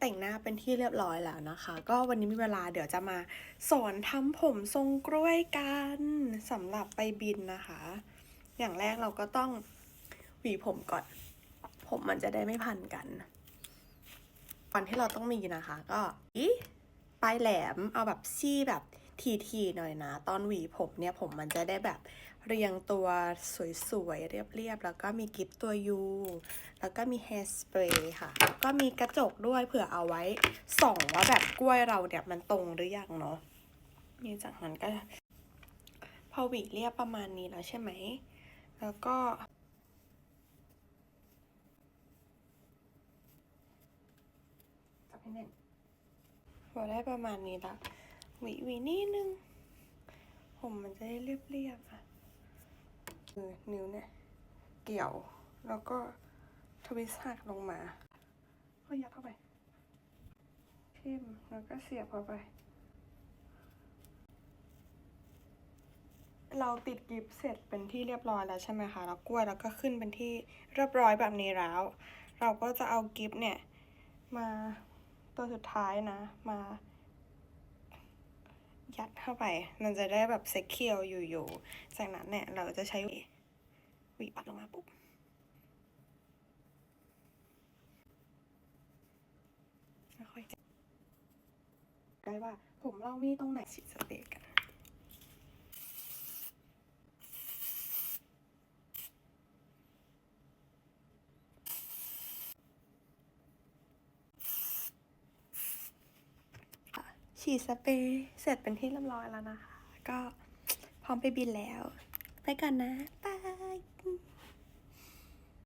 แต่งหน้าเป็นที่เรียบร้อยแล้วนะคะ ก็วันนี้มีเวลาเดี๋ยวจะมาสอนทำผมทรงกล้วยกันสำหรับไปบินนะคะ อย่างแรกเราก็ต้องหวีผมก่อน ผมมันจะได้ไม่พันกันก่อนที่เราต้องมีนะคะ ก็อีปลายแหลมเอาแบบซี่แบบ ทีๆหน่อยนะ ตอนหวีผมเนี่ยผมมันจะได้แบบเรียงตัวสวยๆ เรียบๆ แล้วก็มีกิฟตัวยูแล้วก็มี hair spray ค่ะ ก็มีกระจกด้วยเผื่อเอาไว้ส่องว่าแบบกล้วยเราเนี่ยมันตรงหรือยังเนาะนี่จากนั้นก็ พอหวีเรียบประมาณนี้แล้วใช่ไหม แล้วก็พอได้ประมาณนี้ละ หวีหวีนิดนึง ผมมันจะได้เรียบๆอะคือนิ้วเนี่ย เกี่ยว แล้วก็ทวิสหักลงมาก็ยัดเข้าไปทิ่มแล้วก็เสียบเข้าไป เราติดกิฟต์เสร็จเป็นที่เรียบร้อยแล้วใช่ไหมคะ แล้วกล้วยแล้วก็ขึ้นเป็นที่เรียบร้อยแบบนี้แล้ว เราก็จะเอากิฟต์เนี่ย มาตัวสุดท้ายนะ มา ยัดเข้าไป มันจะได้แบบเซ็กเคียวอยู่ๆจากนั้นเนี่ยเราจะใช้หวีวีปัดลงมาปุ๊บค่อยได้ว่าผมเรามีตรงไหนฉีดสเต็ก ฉีดสเปรย์เสร็จเป็นที่เรียบร้อยแล้วนะคะ ก็พร้อมไปบินแล้ว ไปก่อนนะบาย